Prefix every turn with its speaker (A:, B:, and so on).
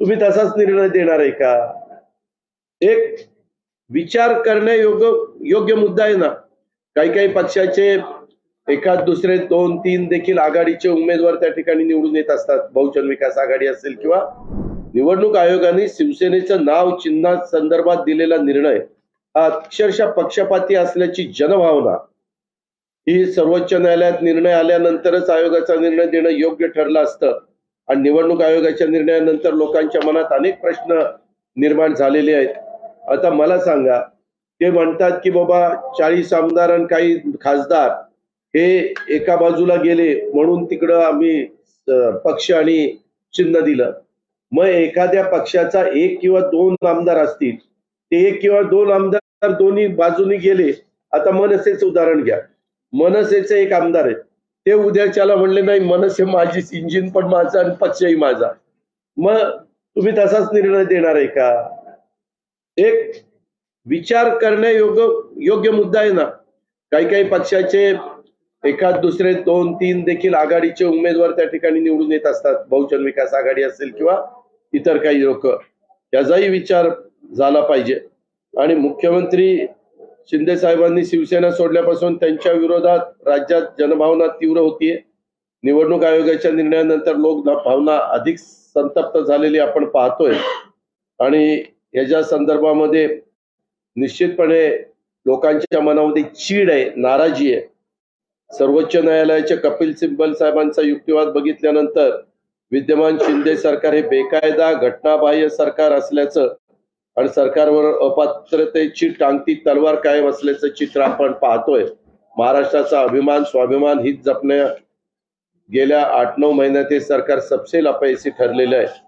A: तुम्ही तसाच निर्णय देणार आहे का? एक विचार करण्यायोग्य योग्य मुद्दा आहे ना. काही काही पक्षाचे एखाद दुसरे दोन तीन देखील आघाडीचे उमेदवार त्या ठिकाणी निवडून येत असतात. बहुजन विकास आघाडी असेल किंवा निवडणूक आयोगाने शिवसेनेचं नाव चिन्हा संदर्भात दिलेला निर्णय हा अक्षरशः पक्षपाती असल्याची जनभावना. ही सर्वोच्च न्यायालयात निर्णय आल्यानंतरच आयोगाचा निर्णय देणं योग्य ठरलं असतं. आणि निवडणूक आयोगाच्या निर्णयानंतर लोकांच्या मनात अनेक प्रश्न निर्माण झालेले आहेत. आता मला सांगा ते म्हणतात की बाबा चाळीस आमदार आणि काही खासदार हे एका बाजूला गेले म्हणून तिकडं आम्ही पक्ष आणि चिन्ह दिलं. मग एखाद्या पक्षाचा एक किंवा दोन आमदार असतील ते एक किंवा दोन आमदार दोन्ही बाजूनी गेले आता मनसेचं उदाहरण घ्या. मनसेचे एक आमदार आहेत. ते उद्याच्याला म्हणले नाही मनसे माझीच इंजिन पण माझा आणि पक्षही माझा. मग तुम्ही तसाच निर्णय देणार आहे का? एक विचार करण्यायोग्य योग्य मुद्दा आहे ना. काही काही पक्षाचे एखाद दुसरे दोन तीन देखील आघाडीचे उमेदवार त्या ठिकाणी निवडून येत असतात. बहुजन विकास आघाडी असेल किंवा इतर काही लोक. याचाही विचार झाला पाहिजे. आणि मुख्यमंत्री शिंदे साहेबांनी शिवसेना सोडल्यापासून त्यांच्या विरोधात राज्यात जनभावना तीव्र होतीये. निवडणूक आयोगाच्या निर्णयानंतर लोक भावना अधिक संतप्त झालेली आपण पाहतोय. आणि याच्या संदर्भामध्ये निश्चितपणे लोकांच्या मनामध्ये चीड आहे नाराजी आहे. सर्वोच्च न्यायालयाचे कपिल सिब्बल साहेबांचा युक्तिवाद बघितल्यानंतर विद्यमान शिंदे सरकार हे बेकायदा घटनाबाह्य सरकार असल्याचं आणि सरकारवर अपात्रतेची टांगती तलवार कायम असल्याचं चित्र आपण पाहतोय. महाराष्ट्राचा अभिमान स्वाभिमान हित जपण्या गेल्या आठ नऊ महिन्यात हे सरकार सपशेल अपयशी ठरलेलं आहे.